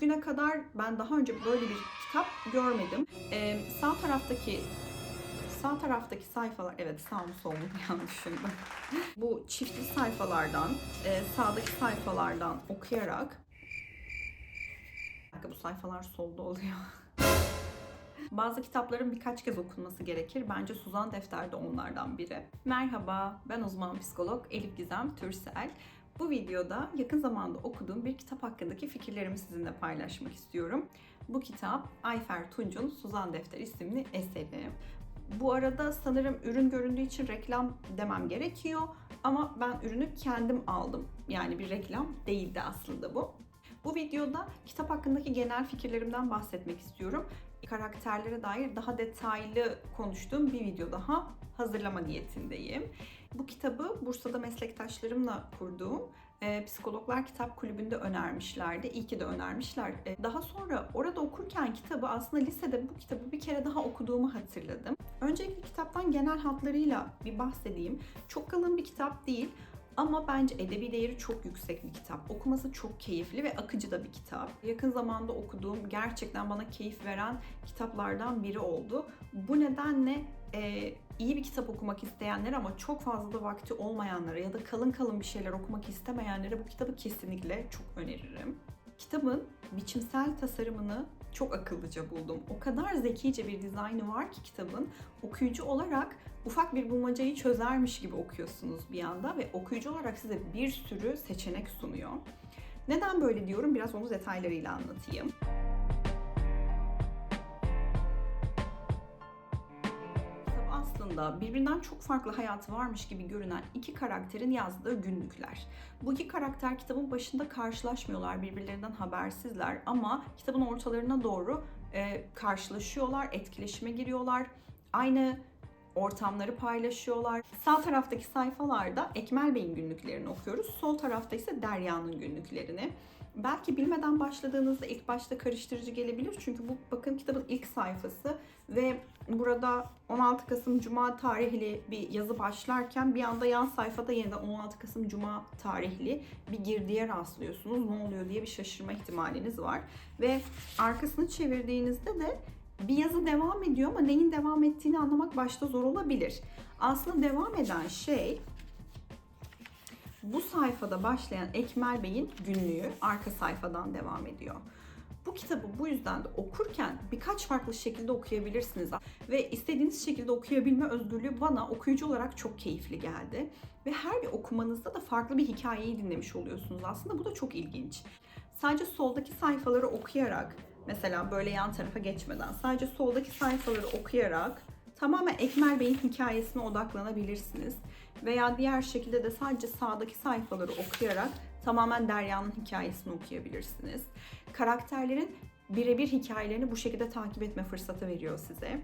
bugüne kadar ben daha önce böyle bir kitap görmedim. Ee, sağ taraftaki sağ taraftaki sayfalar evet sağ mı sol mu yanlış düşündüm. Bu çiftli sayfalardan e, sağdaki sayfalardan okuyarak bu sayfalar solda oluyor. Bazı kitapların birkaç kez okunması gerekir. Bence Suzan Defter de onlardan biri. Merhaba, ben uzman psikolog Elif Gizem Türsel. Bu videoda yakın zamanda okuduğum bir kitap hakkındaki fikirlerimi sizinle paylaşmak istiyorum. Bu kitap Ayfer Tunç'un Suzan Defter isimli eseri. Bu arada sanırım ürün göründüğü için reklam demem gerekiyor ama ben ürünü kendim aldım. Yani bir reklam değildi aslında bu. Bu videoda kitap hakkındaki genel fikirlerimden bahsetmek istiyorum. Karakterlere dair daha detaylı konuştuğum bir video daha hazırlama niyetindeyim. Bu kitabı Bursa'da meslektaşlarımla kurduğum e, Psikologlar Kitap Kulübü'nde önermişlerdi. İyi ki de önermişler. E, daha sonra orada okurken kitabı aslında lisede bu kitabı bir kere daha okuduğumu hatırladım. Öncelikle kitaptan genel hatlarıyla bir bahsedeyim. Çok kalın bir kitap değil ama bence edebi değeri çok yüksek bir kitap. Okuması çok keyifli ve akıcı da bir kitap. Yakın zamanda okuduğum, gerçekten bana keyif veren kitaplardan biri oldu. Bu nedenle e, iyi bir kitap okumak isteyenler ama çok fazla da vakti olmayanlara ya da kalın kalın bir şeyler okumak istemeyenlere bu kitabı kesinlikle çok öneririm. Kitabın biçimsel tasarımını çok akıllıca buldum. O kadar zekice bir dizaynı var ki kitabın. Okuyucu olarak ufak bir bulmacayı çözermiş gibi okuyorsunuz bir anda ve okuyucu olarak size bir sürü seçenek sunuyor. Neden böyle diyorum? Biraz onu detaylarıyla anlatayım. Aslında birbirinden çok farklı hayatı varmış gibi görünen iki karakterin yazdığı günlükler. Bu iki karakter kitabın başında karşılaşmıyorlar, birbirlerinden habersizler ama kitabın ortalarına doğru e, karşılaşıyorlar, etkileşime giriyorlar. Aynı ortamları paylaşıyorlar. Sağ taraftaki sayfalarda Ekmel Bey'in günlüklerini okuyoruz. Sol tarafta ise Derya'nın günlüklerini. Belki bilmeden başladığınızda ilk başta karıştırıcı gelebilir. Çünkü bu bakın kitabın ilk sayfası ve burada 16 Kasım Cuma tarihli bir yazı başlarken bir anda yan sayfada yeniden 16 Kasım Cuma tarihli bir girdiye rastlıyorsunuz. Ne oluyor diye bir şaşırma ihtimaliniz var. Ve arkasını çevirdiğinizde de bir yazı devam ediyor ama neyin devam ettiğini anlamak başta zor olabilir. Aslında devam eden şey bu sayfada başlayan Ekmel Bey'in günlüğü arka sayfadan devam ediyor. Bu kitabı bu yüzden de okurken birkaç farklı şekilde okuyabilirsiniz. Ve istediğiniz şekilde okuyabilme özgürlüğü bana okuyucu olarak çok keyifli geldi. Ve her bir okumanızda da farklı bir hikayeyi dinlemiş oluyorsunuz aslında. Bu da çok ilginç. Sadece soldaki sayfaları okuyarak, mesela böyle yan tarafa geçmeden, sadece soldaki sayfaları okuyarak tamamen Ekmel Bey'in hikayesine odaklanabilirsiniz. Veya diğer şekilde de sadece sağdaki sayfaları okuyarak tamamen Derya'nın hikayesini okuyabilirsiniz. Karakterlerin birebir hikayelerini bu şekilde takip etme fırsatı veriyor size.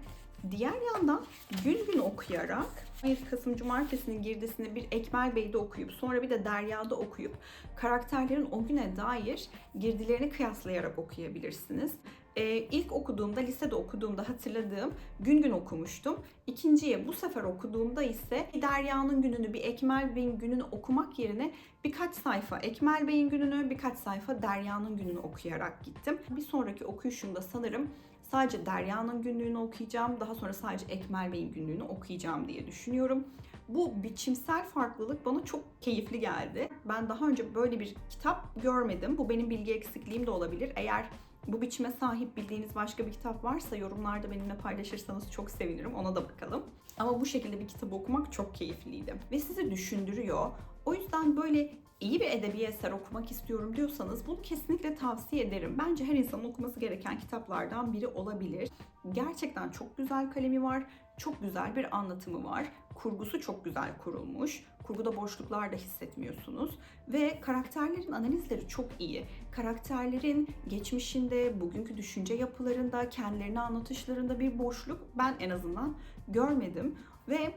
Diğer yandan gün gün okuyarak Mayıs, Kasım, Cumartesi'nin girdisini bir Ekmel Bey'de okuyup sonra bir de Derya'da okuyup karakterlerin o güne dair girdilerini kıyaslayarak okuyabilirsiniz. Ee, ilk okuduğumda, lisede okuduğumda hatırladığım gün gün okumuştum. İkinciye bu sefer okuduğumda ise Derya'nın gününü, bir Ekmel Bey'in gününü okumak yerine birkaç sayfa Ekmel Bey'in gününü, birkaç sayfa Derya'nın gününü okuyarak gittim. Bir sonraki okuyuşumda sanırım sadece Derya'nın günlüğünü okuyacağım, daha sonra sadece Ekmel Bey'in günlüğünü okuyacağım diye düşünüyorum. Bu biçimsel farklılık bana çok keyifli geldi. Ben daha önce böyle bir kitap görmedim. Bu benim bilgi eksikliğim de olabilir. Eğer bu biçime sahip bildiğiniz başka bir kitap varsa yorumlarda benimle paylaşırsanız çok sevinirim. Ona da bakalım. Ama bu şekilde bir kitap okumak çok keyifliydi. Ve sizi düşündürüyor. O yüzden böyle iyi bir edebi eser okumak istiyorum diyorsanız bunu kesinlikle tavsiye ederim. Bence her insanın okuması gereken kitaplardan biri olabilir. Gerçekten çok güzel kalemi var. Çok güzel bir anlatımı var. Kurgusu çok güzel kurulmuş. Kurguda boşluklar da hissetmiyorsunuz. Ve karakterlerin analizleri çok iyi. Karakterlerin geçmişinde, bugünkü düşünce yapılarında, kendilerini anlatışlarında bir boşluk ben en azından görmedim. Ve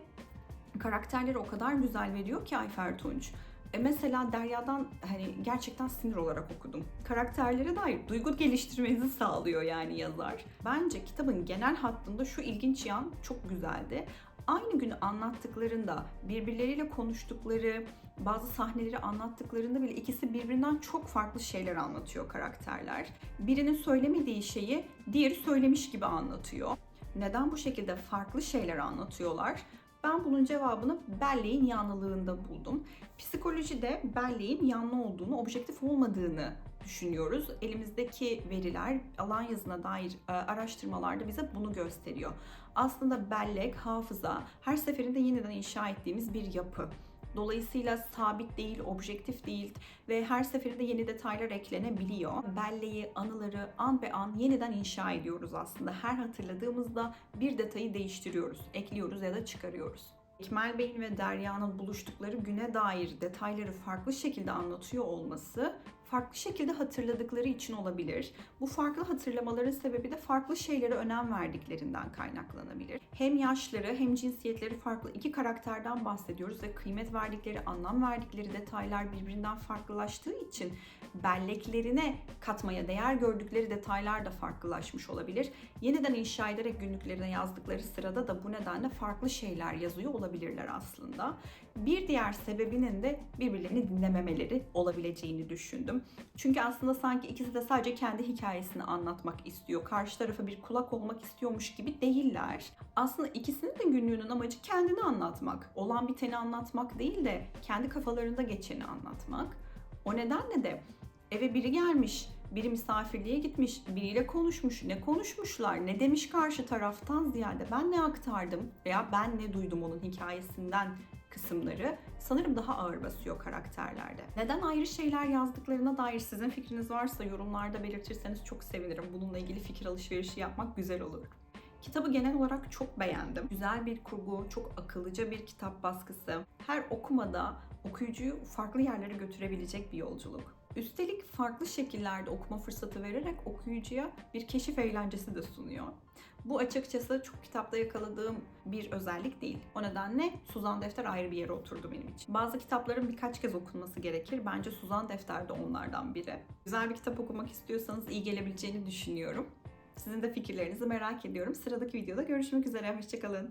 karakterleri o kadar güzel veriyor ki Ayfer Tunç. E mesela Derya'dan hani gerçekten sinir olarak okudum. Karakterlere dair duygu geliştirmenizi sağlıyor yani yazar. Bence kitabın genel hattında şu ilginç yan çok güzeldi. aynı günü anlattıklarında birbirleriyle konuştukları bazı sahneleri anlattıklarında bile ikisi birbirinden çok farklı şeyler anlatıyor karakterler. Birinin söylemediği şeyi diğeri söylemiş gibi anlatıyor. Neden bu şekilde farklı şeyler anlatıyorlar? Ben bunun cevabını belleğin yanlılığında buldum. Psikolojide belleğin yanlı olduğunu, objektif olmadığını düşünüyoruz. Elimizdeki veriler alan yazına dair e, araştırmalarda bize bunu gösteriyor. Aslında bellek, hafıza her seferinde yeniden inşa ettiğimiz bir yapı. Dolayısıyla sabit değil, objektif değil ve her seferinde yeni detaylar eklenebiliyor. Belleği, anıları an be an yeniden inşa ediyoruz aslında. Her hatırladığımızda bir detayı değiştiriyoruz, ekliyoruz ya da çıkarıyoruz. Ekmel Bey'in ve Derya'nın buluştukları güne dair detayları farklı şekilde anlatıyor olması farklı şekilde hatırladıkları için olabilir. Bu farklı hatırlamaların sebebi de farklı şeylere önem verdiklerinden kaynaklanabilir. Hem yaşları hem cinsiyetleri farklı iki karakterden bahsediyoruz ve kıymet verdikleri, anlam verdikleri detaylar birbirinden farklılaştığı için belleklerine katmaya değer gördükleri detaylar da farklılaşmış olabilir. Yeniden inşa ederek günlüklerine yazdıkları sırada da bu nedenle farklı şeyler yazıyor olabilirler aslında. Bir diğer sebebinin de birbirlerini dinlememeleri olabileceğini düşündüm. Çünkü aslında sanki ikisi de sadece kendi hikayesini anlatmak istiyor. Karşı tarafa bir kulak olmak istiyormuş gibi değiller. Aslında ikisinin de günlüğünün amacı kendini anlatmak. Olan biteni anlatmak değil de kendi kafalarında geçeni anlatmak. O nedenle de eve biri gelmiş, biri misafirliğe gitmiş, biriyle konuşmuş, ne konuşmuşlar, ne demiş karşı taraftan ziyade ben ne aktardım veya ben ne duydum onun hikayesinden kısımları sanırım daha ağır basıyor karakterlerde. Neden ayrı şeyler yazdıklarına dair sizin fikriniz varsa yorumlarda belirtirseniz çok sevinirim. Bununla ilgili fikir alışverişi yapmak güzel olur. Kitabı genel olarak çok beğendim. Güzel bir kurgu, çok akıllıca bir kitap baskısı. Her okumada okuyucuyu farklı yerlere götürebilecek bir yolculuk. Üstelik farklı şekillerde okuma fırsatı vererek okuyucuya bir keşif eğlencesi de sunuyor. Bu açıkçası çok kitapta yakaladığım bir özellik değil. O nedenle Suzan Defter ayrı bir yere oturdu benim için. Bazı kitapların birkaç kez okunması gerekir. Bence Suzan Defter de onlardan biri. Güzel bir kitap okumak istiyorsanız iyi gelebileceğini düşünüyorum. Sizin de fikirlerinizi merak ediyorum. Sıradaki videoda görüşmek üzere. Hoşçakalın.